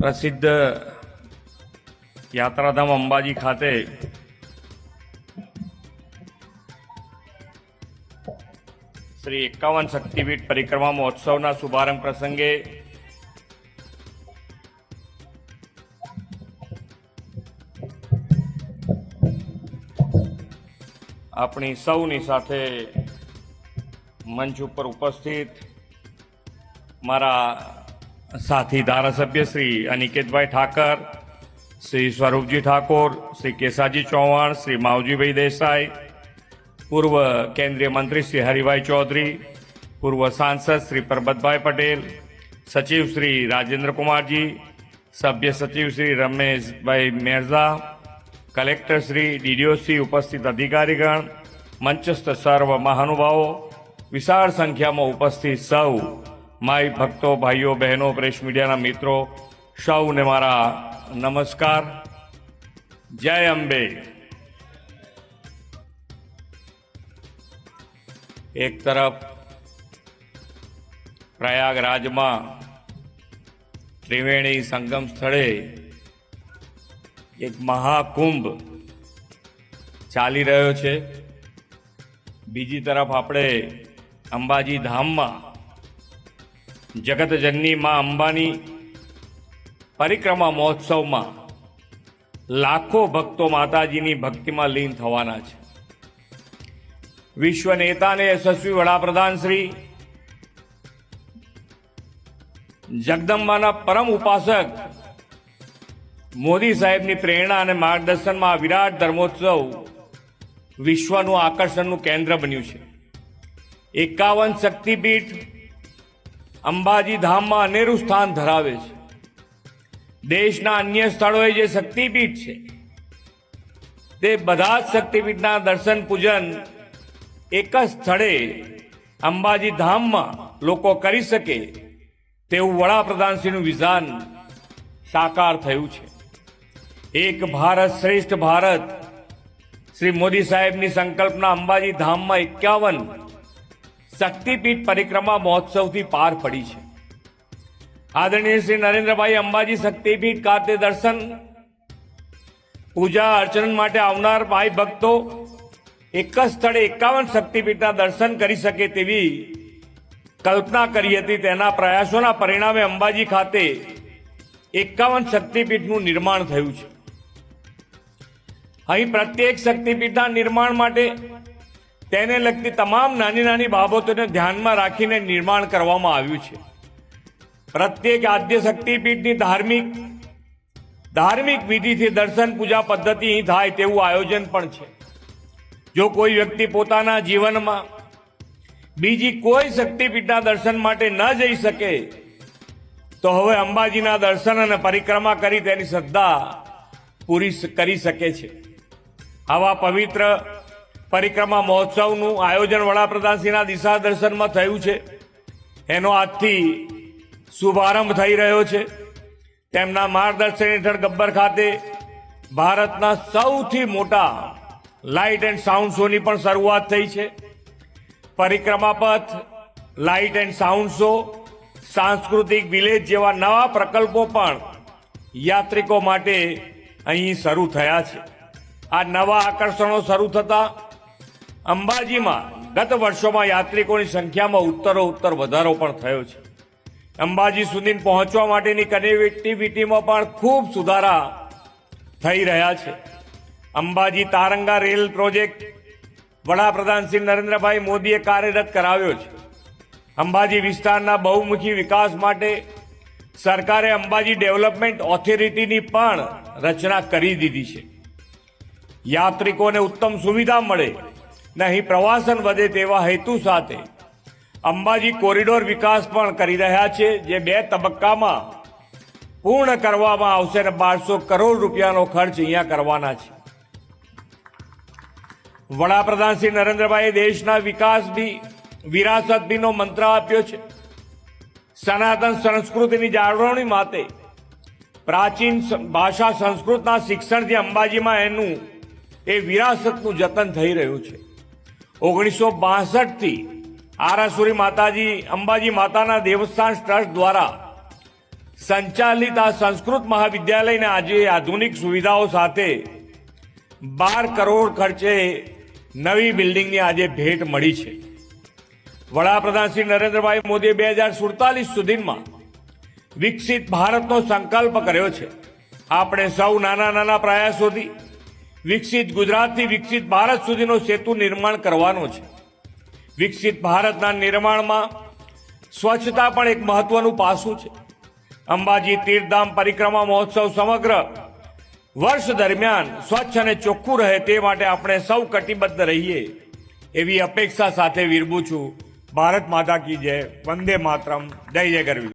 પ્રસિદ્ધ યાત્રાધામ અંબાજી ખાતે શ્રી એકાવન શક્તિપીઠ પરિક્રમા મહોત્સવના શુભારંભ પ્રસંગે આપણી સૌની સાથે મંચ ઉપર ઉપસ્થિત મારા સાથી ધારાસભ્ય શ્રી અનિકેતભાઈ ઠાકર શ્રી સ્વરૂપજી ઠાકોર શ્રી કેસાજી ચૌહાણ શ્રી માવજીભાઈ દેસાઈ પૂર્વ કેન્દ્રીય મંત્રી શ્રી હરિભાઈ ચૌધરી પૂર્વ સાંસદ શ્રી પરબતભાઈ પટેલ સચિવ શ્રી રાજેન્દ્ર કુમારજી સભ્ય સચિવ શ્રી રમેશભાઈ મેરઝા કલેક્ટર શ્રી ડીડીઓસી ઉપસ્થિત અધિકારીગણ મંચસ્થ સર્વ મહાનુભાવો વિશાળ સંખ્યામાં ઉપસ્થિત સૌ માય ભક્તો, ભાઈઓ, બહેનો, પ્રેસ મીડિયાના મિત્રો, સૌને મારા નમસ્કાર. જય અંબે. એક તરફ પ્રયાગરાજમાં ત્રિવેણી સંગમ સ્થળે એક મહાકુંભ ચાલી રહ્યો છે. બીજી તરફ આપણે અંબાજી ધામમાં જગતજનની માં અંબાની પરિક્રમા મહોત્સવમાં લાખો ભક્તો માતાજીની ભક્તિમાં લીન થવાના છે. વિશ્વ નેતા અને યશસ્વી વડાપ્રધાન શ્રી જગદંબાના પરમ ઉપાસક મોદી સાહેબની પ્રેરણા અને માર્ગદર્શનમાં વિરાટ ધર્મોત્સવ વિશ્વનું આકર્ષણનું કેન્દ્ર બન્યું છે. એકાવન શક્તિપીઠ અંબાજી ધામમાં અનેરું સ્થાન ધરાવે છે. દેશના અન્ય સ્થળોએ જે શક્તિપીઠ છે, તે બધા જ શક્તિપીઠના દર્શન પૂજન એક જ સ્થળે અંબાજી ધામમાં લોકો કરી શકે તેવું વડાપ્રધાનશ્રીનું વિધાન સાકાર થયું છે. એક ભારત શ્રેષ્ઠ ભારત, શ્રી મોદી સાહેબની સંકલ્પના અંબાજી ધામમાં એકાવન શક્તિપીઠ પરિક્રમા મહોત્સવથી પાર પડી છે. આદરણીય શ્રી નરેન્દ્રભાઈ અંબાજી શક્તિપીઠ ખાતે દર્શન, પૂજા, અર્ચન માટે આવનાર ભાઈ ભક્તો એક જ સ્થળે એકાવન શક્તિપીઠના દર્શન કરી શકે તેવી કલ્પના કરી હતી. તેના પ્રયાસોના પરિણામે અંબાજી ખાતે એકાવન શક્તિપીઠનું નિર્માણ થયું છે. અહીં પ્રત્યેક શક્તિપીઠના નિર્માણ માટે તેને લગતી તમામ નાની નાની બાબતોને ધ્યાનમાં રાખીને નિર્માણ કરવામાં આવ્યું છે. પ્રત્યેક આદ્ય શક્તિપીઠની ધાર્મિક ધાર્મિક વિધિથી દર્શન પૂજા પદ્ધતિ થાય તેવું આયોજન પણ છે. જો કોઈ વ્યક્તિ પોતાના જીવનમાં બીજી કોઈ શક્તિપીઠના દર્શન માટે ન જઈ શકે, તો હવે અંબાજીના દર્શન અને પરિક્રમા કરી તેની શ્રદ્ધા પૂરી કરી શકે છે. આવા પવિત્ર પરિક્રમા મહોત્સવનું આયોજન વડાપ્રધાનશ્રીના દિશા દર્શનમાં થયું છે. એનો આજથી શુભારંભ થઈ રહ્યો છે. તેમના માર્ગદર્શન હેઠળ ગબ્બર ખાતે ભારતના સૌથી મોટા લાઇટ એન્ડ સાઉન્ડ શોની પણ શરૂઆત થઈ છે. પરિક્રમા પથ, લાઇટ એન્ડ સાઉન્ડ શો, સાંસ્કૃતિક વિલેજ જેવા નવા પ્રકલ્પો પણ યાત્રિકો માટે અહીં શરૂ થયા છે. આ નવા આકર્ષણો શરૂ થતા અંબાજીમાં ગત વર્ષોમાં યાત્રિકોની સંખ્યામાં ઉત્તરો ઉત્તર વધારો પણ થયો છે. અંબાજી સુધી પહોંચવા માટેની કનેક્ટિવિટીમાં પણ ખૂબ સુધારા થઈ રહ્યા છે. અંબાજી તારંગા રેલ પ્રોજેક્ટ વડાપ્રધાન શ્રી નરેન્દ્રભાઈ મોદીએ કાર્યરત કરાવ્યો છે. અંબાજી વિસ્તારના બહુમુખી વિકાસ માટે સરકારે અંબાજી ડેવલપમેન્ટ ઓથોરિટીની પણ રચના કરી દીધી છે. યાત્રિકોને ઉત્તમ સુવિધા મળે ને અહીં પ્રવાસન વધે તેવા હેતુ સાથે. અંબાજી કોરિડોર વિકાસ પણ કરી રહ્યા છે, જે બે તબક્કામાં પૂર્ણ કરવામાં આવશે અને બારસો કરોડ રૂપિયાનો ખર્ચ અહીંયા કરવાના છે. વડાપ્રધાન શ્રી નરેન્દ્રભાઈએ દેશના વિકાસ બી, વિરાસત બીનો મંત્ર આપ્યો છે. સનાતન સંસ્કૃતિની જાળવણી માટે પ્રાચીન ભાષા સંસ્કૃતના શિક્ષણથી અંબાજીમાં એનું, એ વિરાસતનું જતન થઈ રહ્યું છે. ઓગણીસો બાસઠથી આરાસુરી માતાજી, અંબાજી માતાના દેવસ્થાન ટ્રસ્ટ દ્વારા સંચાલિત આ સંસ્કૃત મહાવિદ્યાલયને આજે આધુનિક સુવિધાઓ સાથે બાર કરોડ ખર્ચે નવી બિલ્ડિંગની આજે ભેટ મળી છે. વડાપ્રધાન શ્રી નરેન્દ્રભાઈ મોદીએ બે હજાર સુડતાલીસ સુધીમાં વિકસિત ભારતનો સંકલ્પ કર્યો છે. આપણે સૌ નાના નાના પ્રયાસોથી વિકસિત ગુજરાતથી વિકસિત ભારત સુધીનો સેતુ નિર્માણ કરવાનો છે. વિકસિત ભારતના નિર્માણમાં સ્વચ્છતા પણ એક મહત્વનું પાસું છે. અંબાજી તીર્થધામ પરિક્રમા મહોત્સવ સમગ્ર વર્ષ દરમિયાન સ્વચ્છ અને ચોખ્ખું રહે તે માટે આપણે સૌ કટિબદ્ધ રહીએ. એવી અપેક્ષા સાથે વિરબું છું. ભારત માતા કી જય. વંદે માતરમ. જય જય ગરવી.